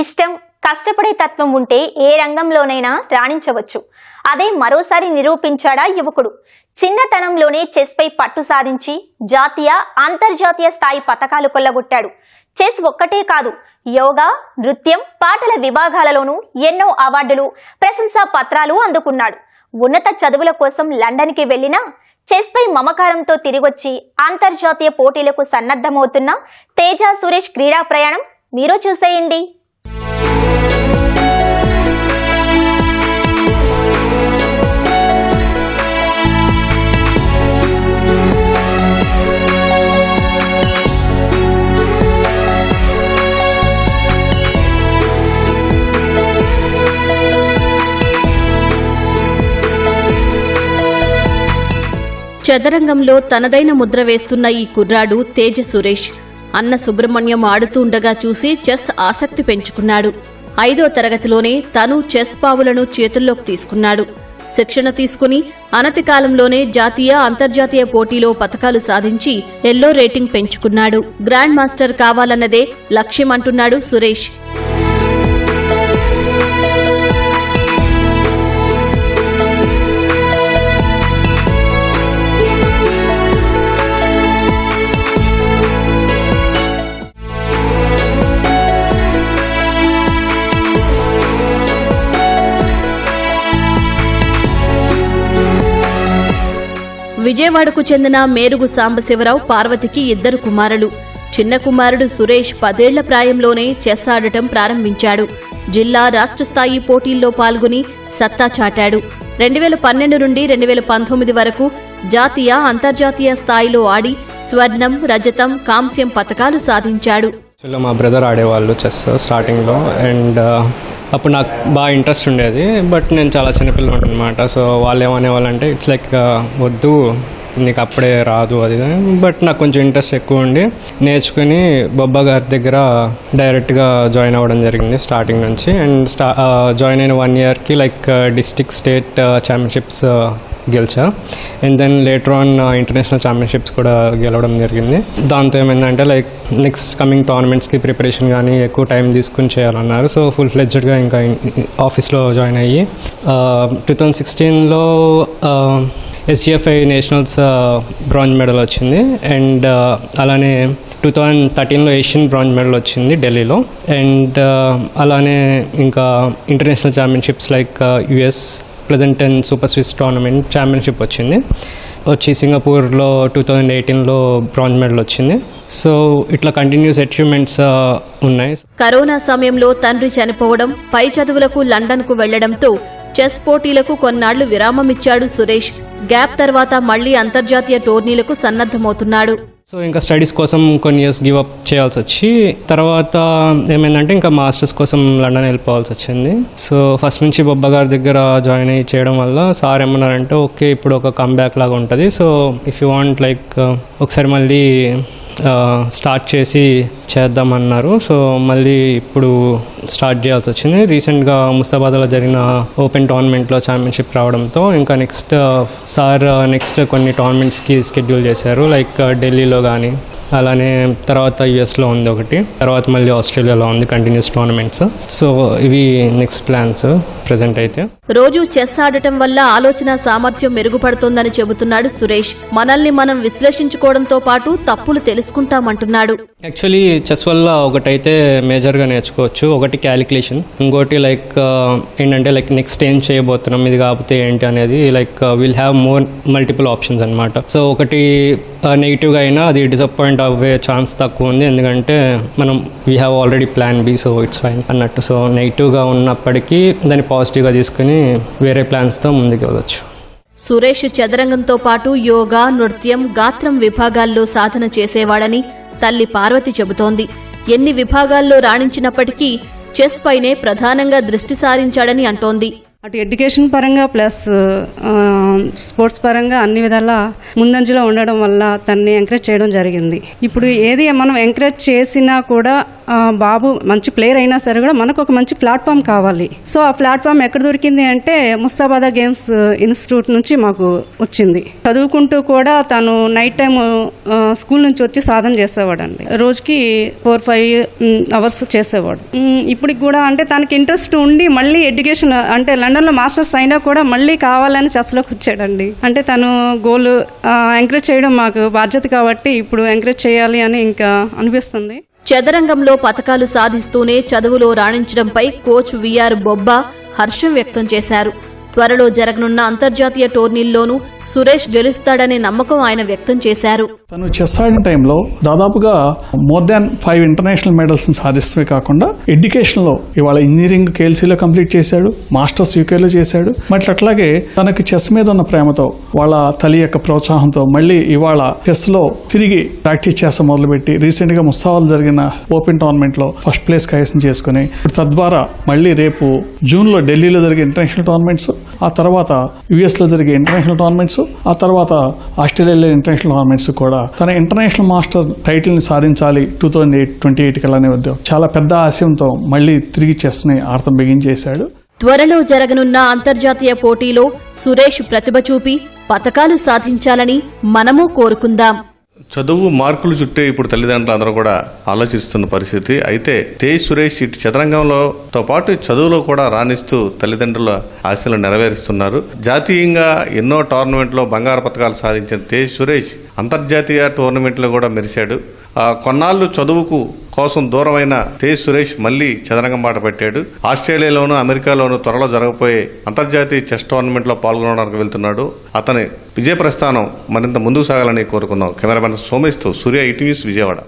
ఇష్టం కష్టపడే తత్వం ఉంటే ఏ రంగంలోనైనా రాణించవచ్చు. అదే మరోసారి నిరూపించాడా యువకుడు. చిన్నతనంలోనే చెస్ పై పట్టు సాధించి జాతీయ అంతర్జాతీయ స్థాయి పతకాలు కొల్లగొట్టాడు. చెస్ ఒక్కటే కాదు యోగా నృత్యం పాటల విభాగాలలోనూ ఎన్నో అవార్డులు ప్రశంసా పత్రాలు అందుకున్నాడు. ఉన్నత చదువుల కోసం లండన్కి వెళ్ళినా చెస్ పై మమకారంతో తిరిగొచ్చి అంతర్జాతీయ పోటీలకు సన్నద్ధమవుతున్న తేజ సురేష్ క్రీడా ప్రయాణం మీరు చూసేయండి. చదరంగంలో తనదైన ముద్ర వేస్తున్న ఈ కుర్రాడు తేజ సురేష్. అన్న సుబ్రహ్మణ్యం ఆడుతూ ఉండగా చూసి చెస్ ఆసక్తి పెంచుకున్నాడు. ఐదో తరగతిలోనే తను చెస్ పావులను చేతుల్లోకి తీసుకున్నాడు. శిక్షణ తీసుకుని అనతి కాలంలోనే జాతీయ అంతర్జాతీయ పోటీలో పతకాలు సాధించి ఎల్లో రేటింగ్ పెంచుకున్నాడు. గ్రాండ్ మాస్టర్ కావాలన్నదే లక్ష్యమంటున్నాడు సురేష్. విజయవాడకు చెందిన మేరుగు సాంబశివరావు పార్వతికి ఇద్దరు కుమారులు. చిన్న కుమారుడు సురేష్ పదేళ్ళ ప్రాయంలోనే చెస్ ఆడటం ప్రారంభించాడు. జిల్లా రాష్ట్ర స్థాయి పోటీల్లో పాల్గొని సత్తా చాటాడు. రెండు వేల పన్నెండు నుండి రెండు వేల పంతొమ్మిది వరకు జాతీయ అంతర్జాతీయ స్థాయిలో ఆడి స్వర్ణం రజతం కాంస్యం పతకాలు సాధించాడు. మా బ్రదర్ ఆడేవాళ్ళు చెస్ స్టార్టింగ్లో. అండ్ అప్పుడు నాకు బాగా ఇంట్రెస్ట్ ఉండేది. బట్ నేను చాలా చిన్నపిల్లలు అనమాట సో వాళ్ళు ఏమనేవాళ్ళు అంటే ఇట్స్ లైక్ uh, వద్దు నీకు అప్పుడే రాదు అది బట్ నాకు కొంచెం ఇంట్రెస్ట్ ఎక్కువ ఉండి నేర్చుకుని బొబ్బా గారి దగ్గర డైరెక్ట్గా జాయిన్ అవ్వడం జరిగింది స్టార్టింగ్ నుంచి. అండ్ స్టా జాయిన్ అయిన వన్ ఇయర్కి like district state championships గెలిచా. And then later on international championships కూడా గెలవడం జరిగింది. దాంతో ఏమైందంటే లైక్ నెక్స్ట్ కమింగ్ టోర్నమెంట్స్కి ప్రిపరేషన్ కానీ ఎక్కువ టైం తీసుకుని చేయాలన్నారు. సో ఫుల్ ఫ్లెడ్జ్డ్గా ఇంకా ఆఫీస్లో జాయిన్ అయ్యి టూ థౌజండ్ సిక్స్టీన్లో ఎస్జిఎఫ్ఐ నేషనల్స్ బ్రాంజ్ మెడల్ వచ్చింది. అండ్ uh, అలానే టూ థౌజండ్ థర్టీన్లో ఏషియన్ బ్రాంజ్ మెడల్ వచ్చింది ఢిల్లీలో. అండ్ uh, అలానే ఇంకా international championships like US present and super Swiss tournament championship వచ్చింది. వచ్చి సింగపూర్లో టూ థౌజండ్ ఎయిటీన్లో బ్రాంజ్ మెడల్ వచ్చింది. సో ఇట్లా కంటిన్యూస్ అచీవ్మెంట్స్ uh, ఉన్నాయి. కరోనా సమయంలో తండ్రి చనిపోవడం పై చదువులకు లండన్కు వెళ్ళడంతో చెస్ పోటీలకు కొన్నాళ్ళు విరామమిచ్చాడు సురేష్. గ్యాప్ తర్వాత మళ్ళీ అంతర్జాతీయ టోర్నీలకు సన్నద్ధమవుతున్నాడు. సో ఇంకా స్టడీస్ కోసం కొన్ని ఇయర్స్ గివ్ అప్ చేయాల్సి వచ్చి తర్వాత ఏమైందంటే ఇంకా మాస్టర్స్ కోసం లండన్ వెళ్ళిపోవాల్సి వచ్చింది. సో ఫస్ట్ నుంచి బొబ్బ గారి దగ్గర జాయిన్ అయ్యి చేయడం వల్ల సార్ ఏమన్నారంటే ఓకే ఇప్పుడు ఒక కమ్బ్యాక్ లాగా ఉంటుంది. So if you want like ఒకసారి మళ్ళీ స్టార్ట్ చేసి చేద్దామన్నారు. సో మళ్ళీ ఇప్పుడు స్టార్ట్ చేయాల్సి వచ్చింది. రీసెంట్గా ముస్తాబాద్లో జరిగిన ఓపెన్ టోర్నమెంట్లో ఛాంపియన్షిప్ రావడంతో ఇంకా నెక్స్ట్ సార్ నెక్స్ట్ కొన్ని టోర్నమెంట్స్కి షెడ్యూల్ చేశారు. లైక్ ఢిల్లీలో కానీ అలానే తర్వాత యుఎస్లో ఉంది ఒకటి. తర్వాత మళ్ళీ ఆస్ట్రేలియాలో ఉంది కంటిన్యూస్ టోర్నమెంట్స్. సో ఇవి నెక్స్ట్ ప్లాన్స్ ప్రజెంట్ అయితే. రోజూ చెస్ ఆడటం వల్ల ఆలోచన సామర్థ్యం మెరుగుపడుతోందని చెబుతున్నాడు సురేష్. మనల్ని మనం విశ్లేషించుకోవడంతో పాటు తప్పులు తెలుసుకుంటామంటున్నాడు. యాక్చువల్లీ చెస్ వల్ల ఒకటైతే మేజర్గా నేర్చుకోవచ్చు. ఒకటి క్యాలిక్యులేషన్. ఇంకోటి లైక్ ఏంటంటే లైక్ నెక్స్ట్ ఏం చేయబోతున్నాం ఇది కాకపోతే ఏంటి అనేది like will have more multiple options అనమాట సో ఒకటి నెగిటివ్గా అయినా అది డిసప్పాయింట్ అవ్వే ఛాన్స్ తక్కువ ఉంది. ఎందుకంటే మనం we have already plan B so it's fine అన్నట్టు. సో నెగిటివ్గా ఉన్నప్పటికీ దాన్ని పాజిటివ్గా తీసుకుని వేరే ప్లాన్స్తో ముందుకు వెళ్ళొచ్చు. సురేష్ చదరంగంతో పాటు యోగా నృత్యం గాత్రం విభాగాల్లో సాధన చేసేవాడని తల్లి పార్వతి చెబుతోంది. ఎన్ని విభాగాల్లో రాణించినప్పటికీ చెస్ పైనే ప్రధానంగా దృష్టి సారించాడని అంటోంది. అటు ఎడ్యుకేషన్ పరంగా ప్లస్ స్పోర్ట్స్ పరంగా అన్ని విధాలా ముందంజలో ఉండడం వల్ల తన్ని ఎంకరేజ్ చేయడం జరిగింది. ఇప్పుడు ఏది మనం ఎంకరేజ్ చేసినా కూడా బాబు మంచి ప్లేయర్ అయినా సరే కూడా మనకు ఒక మంచి ప్లాట్ఫామ్ కావాలి. సో ఆ ప్లాట్ఫామ్ ఎక్కడ దొరికింది అంటే ముస్తాబాదా గేమ్స్ ఇన్స్టిట్యూట్ నుంచి మాకు వచ్చింది. చదువుకుంటూ కూడా తను నైట్ టైం స్కూల్ నుంచి వచ్చి సాధన చేసేవాడండి. రోజుకి ఫోర్ ఫైవ్ అవర్స్ చేసేవాడు. ఇప్పటికి కూడా అంటే తనకి ఇంట్రెస్ట్ ఉండి మళ్ళీ ఎడ్యుకేషన్ అంటే లండన్లో మాస్టర్స్ అయినా కూడా మళ్ళీ కావాలని చర్చలోకి వచ్చాడండి. అంటే తను గోల్ ఎంకరేజ్ చేయడం మాకు బాధ్యత కాబట్టి ఇప్పుడు ఎంకరేజ్ చేయాలి అని ఇంకా అనిపిస్తుంది. చదరంగంలో పథకాలు సాధిస్తూనే చదువులో రాణించడంపై కోచ్ విఆర్ బొబ్బా హర్షం వ్యక్తం చేశారు. త్వరలో జరగనున్న అంతర్జాతీయ టోర్నీల్లోనూ సురేష్ గెలుస్తాడనే నమ్మకం ఆయన వ్యక్తం చేశారు. తను చెస్ ఆడిన టైంలో దాదాపుగా more than five international medals సాధిస్తమే కాకుండా ఎడ్యుకేషన్లో ఇవాళ ఇంజనీరింగ్ కేఎల్సీలో కంప్లీట్ చేశాడు మాస్టర్స్ యూకేలో చేశాడు. మరి అట్లాగే తనకి చెస్ మీద ఉన్న ప్రేమతో వాళ్ళ తల్లి యొక్క ప్రోత్సాహంతో మళ్ళీ ఇవాళ చెస్లో తిరిగి ప్రాక్టీస్ చేస్తా మొదలుపెట్టి రీసెంట్గా ముస్తావాలు జరిగిన ఓపెన్ టోర్నమెంట్లో ఫస్ట్ ప్లేస్ కైసం చేసుకుని ఇప్పుడు తద్వారా మళ్ళీ రేపు జూన్లో ఢిల్లీలో జరిగే ఇంటర్నేషనల్ టోర్నమెంట్స్ ఆ తర్వాత యుఎస్లో జరిగే ఇంటర్నేషనల్ టోర్నమెంట్స్ ఆ తర్వాత ఆస్ట్రేలియాలో ఇంటర్నేషనల్ టోర్నమెంట్స్ కూడా. తన ఇంటర్నేషనల్ మాస్టర్ టైటిల్ని సాధించాలి two thousand eight twenty eight కల్లానే వద్దు. చాలా పెద్ద ఆశయంతో మళ్ళీ తిరిగి చెస్ని ఆర్థం బిగించేశాడు త్వరలో జరగనున్న అంతర్జాతీయ పోటీలో సురేష్ ప్రతిభ చూపి పతకాలు సాధించాలని మనము కోరుకుందాం. చదువు మార్కులు చుట్టే ఇప్పుడు తల్లిదండ్రులు అందరూ కూడా ఆలోచిస్తున్న పరిస్థితి. అయితే తేజ్ సురేష్ ఇటు చదరంగంలోతో పాటు చదువులో కూడా రాణిస్తూ తల్లిదండ్రుల ఆశలు నెరవేరుస్తున్నారు. జాతీయంగా ఎన్నో టోర్నమెంట్లో బంగారు పథకాలు సాధించిన తేజ్ సురేష్ అంతర్జాతీయ టోర్నమెంట్లో కూడా మెరిశాడు. కొన్నాళ్ళు చదువుకు కోసం దూరమైన తేజ్ సురేష్ మళ్ళీ చదరంగం బాట పెట్టాడు. ఆస్ట్రేలియాలోను అమెరికాలోను త్వరలో జరగబోయే అంతర్జాతీయ చెస్ టోర్నమెంట్లో పాల్గొనడానికి వెళ్తున్నాడు. అతని విజయ ప్రస్థానం మరింత ముందుకు సాగాలని కోరుకుందాం. కెమెరామెన్ సోమేష్తో సూర్య ఈటీ న్యూస్ విజయవాడ.